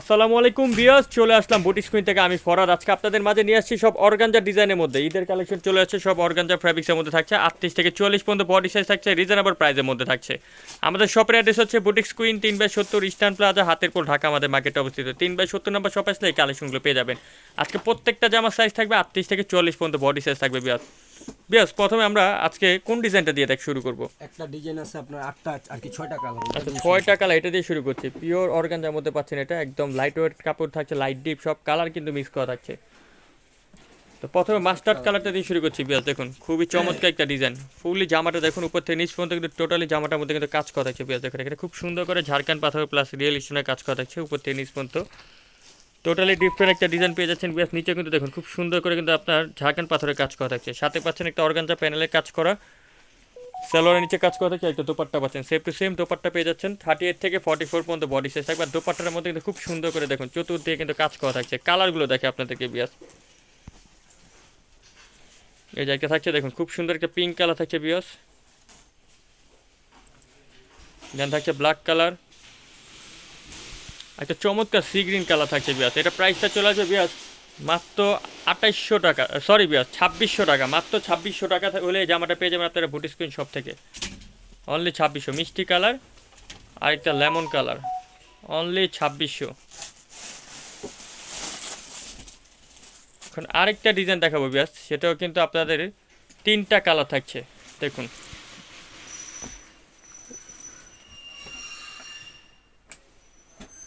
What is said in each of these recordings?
আসসালামু আলাইকুম বিয়াস চলে আসলাম বুটি স্ক্রিন থেকে, আমি ফরাদ। আজকে আপনাদের মাঝে নিয়ে আসছি সব অর্গানজা ডিজাইনের মধ্যে। ঈদের কালেকশন চলে আসছে, সব অর্গানজা ফ্যাব্রিক্সের মধ্যে থাকছে। আটত্রিশ থেকে চল্লিশ পর্যন্ত বডি সাইজ থাকছে রিজনেবল প্রাইসের মধ্যে থাকছে। আমাদের শপের অ্যাড্রেস হচ্ছে বুটিক স্ক্রিন তিন বাই সত্তর ইস্টার্ন প্লাজা হাতের পোল ঢাকা, আমাদের মার্কেটে অবস্থিত। তিন বাই সত্তর নম্বর শপ আসলে এই কালেকশনগুলো পেয়ে যাবেন। আজকে প্রত্যেকটা জামার সাইজ থাকবে আটত্রিশ থেকে চল্লিশ পর্যন্ত বডি সাইজ থাকবে বিয়াস বিয়াস প্রথমে আমরা আজকে কোন ডিজাইনটা দিয়ে দেখ শুরু করব? একটা ডিজাইন আছে আপনার আটটা আর কি ছয়টা কালার আচ্ছা ছয়টা কালার এটা দিয়ে শুরু করছি। পিওর অর্গানজার মধ্যে পাচ্ছেন এটা একদম লাইট ওয়েট কাপড় থাকছে লাইট ডিপ সব কালার কিন্তু মিক্স করা থাকছে। তো প্রথমে মাস্টার্ড কালারটা দিয়ে শুরু করছি বিয়াস দেখুন খুবই চমৎকার একটা ডিজাইন ফুললি জামাটা দেখুন উপর থেকে নিচ পর্যন্ত কিন্তু টোটালি জামাটার মধ্যে কিন্তু কাজ করা থাকছে বিয়াস দেখুন এখানে খুব সুন্দর করে ঝাড়খান পাথর প্লাস রিয়েল স্টোনের কাজ করা থাকছে উপর থেকে নিচ পর্যন্ত। টোটালি ডিফারেন্ট একটা ডিজাইন পেয়ে যাচ্ছেন বিয়াস। নিচে কিন্তু দেখুন, খুব সুন্দর করে কিন্তু আপনার ঝাড়খান পাথরের কাজ করা থাকছে। সাথে পাচ্ছেন একটা অর্গানজা প্যানেলের কাজ করা। সালোয়ারের নিচে কাজ করা থাকছে, একটা দোপাট্টা পাচ্ছেন। সেম টু সেম দোপাট্টা পেয়ে যাচ্ছেন। থার্টি এইট থেকে ফর্টি ফোর পর্যন্ত বডি সাইজ থাকবে। আর দোপাট্টার মধ্যে কিন্তু খুব সুন্দর করে দেখুন, চতুর্দিকে কিন্তু কাজ করা থাকছে। কালারগুলো দেখে আপনাদেরকে বিয়াস। এই একটা থাকছে, দেখুন, খুব সুন্দর একটা পিঙ্ক কালার থাকছে বিয়াস। দেন থাকছে ব্ল্যাক কালার একটা চমৎকার সি গ্রিন কালার থাকছে বিয়াস। এটা প্রাইসটা চলে আসবে বিয়াস মাত্র আঠাইশশো টাকা সরি বিয়াস, ছাব্বিশশো টাকা, মাত্র ছাব্বিশশো টাকা হলে জামাটা পেয়ে যাবেন আপনারা বুটি স্ক্রিন শপ থেকে। অনলি ছাব্বিশশো, মিষ্টি কালার আর একটা লেমন কালার অনলি ছাব্বিশশো। এখন আরেকটা ডিজাইন দেখাবো বিয়াস, সেটাও কিন্তু আপনাদের তিনটা কালার থাকছে, দেখুন।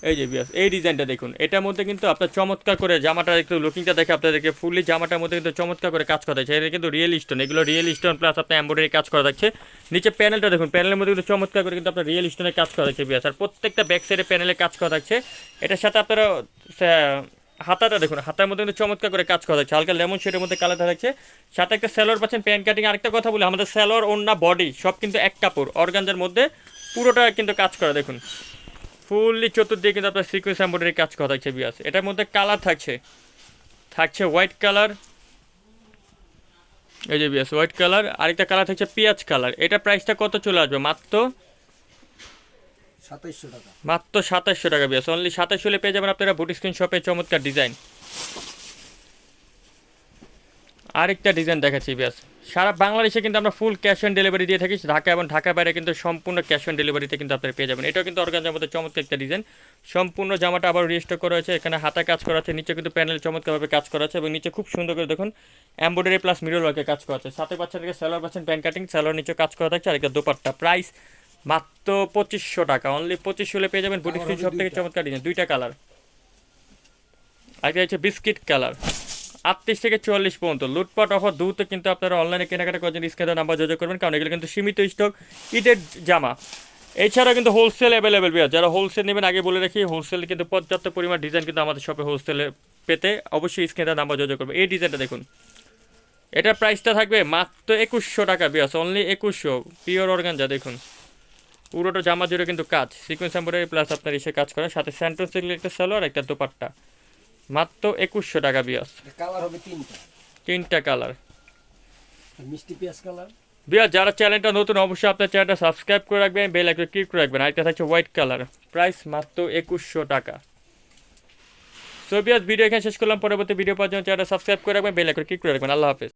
এই যে বিয়াস এই ডিজাইনটা দেখুন। এটার মধ্যে কিন্তু আপনার চমৎকার করে জামাটা একটু লুকিংটা দেখে আপনাদেরকে ফুললি জামাটার মধ্যে কিন্তু চমৎকার করে কাজ করা যাচ্ছে এটা কিন্তু রিয়েল স্টোন এগুলো রিয়েল স্টোন প্লাস আপনার এম্ব্রয়ডারি কাজ করা যাচ্ছে নিচে প্যানেলটা দেখুন প্যানেলের মধ্যে কিন্তু চমৎকার করে কিন্তু আপনার রিয়েল স্টোনের কাজ করা যাচ্ছে বিয়াস আর প্রত্যেকটা ব্যাক সাইডে প্যানেলে কাজ করা থাকছে। এটার সাথে আপনারা হাতাটা দেখুন, হাতার মধ্যে কিন্তু চমৎকার করে কাজ করা যাচ্ছে হালকা লেমন শেডের মধ্যে কালারটা থাকছে। সাথে একটা স্যালোয়ার পাচ্ছেন প্যান্ট কাটিং আরেকটা কথা বলি, আমাদের স্যালোয়ার ওন্না বডি সব কিন্তু এক কাপড়। অর্গানজার মধ্যে পুরোটা কিন্তু কাজ করা, দেখুন। ফুললি চতুর্দিকে কিন্তু আপনার সিকুয়েন্স এম্বয়ডারি কাজ করা থাকছে বিয়াস এটার মধ্যে কালার থাকছে। থাকছে হোয়াইট কালার এই যে বিয়াস হোয়াইট কালার আরেকটা কালার থাকছে পেঁয়াজ কালার এটা প্রাইসটা কত চলে আসবে? মাত্র সাতাইশশো টাকা। মাত্র সাতাশশো টাকা বিয়াস অনলি সাতাশ হলে পেয়ে যাবেন আপনারা বুটি স্ক্রিন শপে চমৎকার ডিজাইন আরেকটা ডিজাইন দেখাচ্ছি বিয়াস। সারা বাংলাদেশে কিন্তু আমরা ফুল ক্যাশ অন ডেলিভারি দিয়ে থাকি ঢাকা এবং ঢাকা বাইরে কিন্তু সম্পূর্ণ ক্যাশ অন ডেলিভারিতে কিন্তু আপনারা পেয়ে যাবেন। এটাও কিন্তু অর্গানজার মধ্যে চমৎকার একটা ডিজাইন সম্পূর্ণ জামাটা আবার রেজিস্টার করা হয়েছে এখানে হাতা কাজ করা আছে নিচে কিন্তু প্যানেল চমৎকারভাবে কাজ করা আছে এবং নিচে খুব সুন্দর করে দেখুন এম্ব্রয়ডারি প্লাস মিরর ওয়ার্কে কাজ করা আছে। সাথে পাচ্ছেন থেকে স্যালোয়ার পাচ্ছেন প্যান্ট কাটিং স্যালোয়ার নিচে কাজ করা থাকছে আর একটা দোপাট্টা। প্রাইস মাত্র পঁচিশশো টাকা অনলি পঁচিশশো হলে পেয়ে যাবেন বুটি সব থেকে চমৎকার ডিজাইন দুইটা কালার আরেকটা হচ্ছে বিস্কিট কালার আটত্রিশ থেকে চুয়াল্লিশ পর্যন্ত। লুটপাট অফার দ্রুত কিন্তু আপনারা অনলাইনে কেনাকাটা করার জন্য স্ক্রিনে নাম্বার যোগাযোগ করবেন, কারণ এগুলো কিন্তু সীমিত স্টক ঈদের জামা। এছাড়া কিন্তু হোলসেল অ্যাভেলেবেল বিয়ার। যারা হোলসেল নেবেন, আগে বলে রাখি হোলসেল কিন্তু পর্যাপ্ত পরিমাণ ডিজাইন কিন্তু আমাদের শপে হোলসেলে পেতে অবশ্যই স্ক্রিনে নাম্বার যোগাযোগ করবে এই ডিজাইনটা দেখুন। এটার প্রাইসটা থাকবে মাত্র একুশশো টাকা বিয়াস অনলি একুশশো পিওর অর্গানজা দেখুন। পুরোটা জামা জুড়ে কিন্তু কাজ। সিকোয়েন্স এম্বয়ডারি প্লাস আপনার এসে কাজ করা সাথে স্যান্টোস একটা সালোয়ার একটা দোপাট্টা। মাত্র একুশশো টাকা বিয়াস। কালার হবে তিনটা। তিনটা কালার। মিষ্টি পেঁয়াজ কালার? বিয়াস যারা চ্যানেলটা নতুন অবশ্যই আপনার চ্যানেলটা সাবস্ক্রাইব করে রাখবেন বেল আইকনে ক্লিক করে রাখবেন। আরেকটা থাকছে হোয়াইট কালার। প্রাইস মাত্র একুশশো টাকা। সো বিয়াস ভিডিও এখানে শেষ করলাম। পরবর্তী ভিডিও পাওয়ার জন্য চ্যানেলটা সাবস্ক্রাইব করে রাখবেন বেল আইকনে ক্লিক করে রাখবেন। আল্লাহ হাফেজ।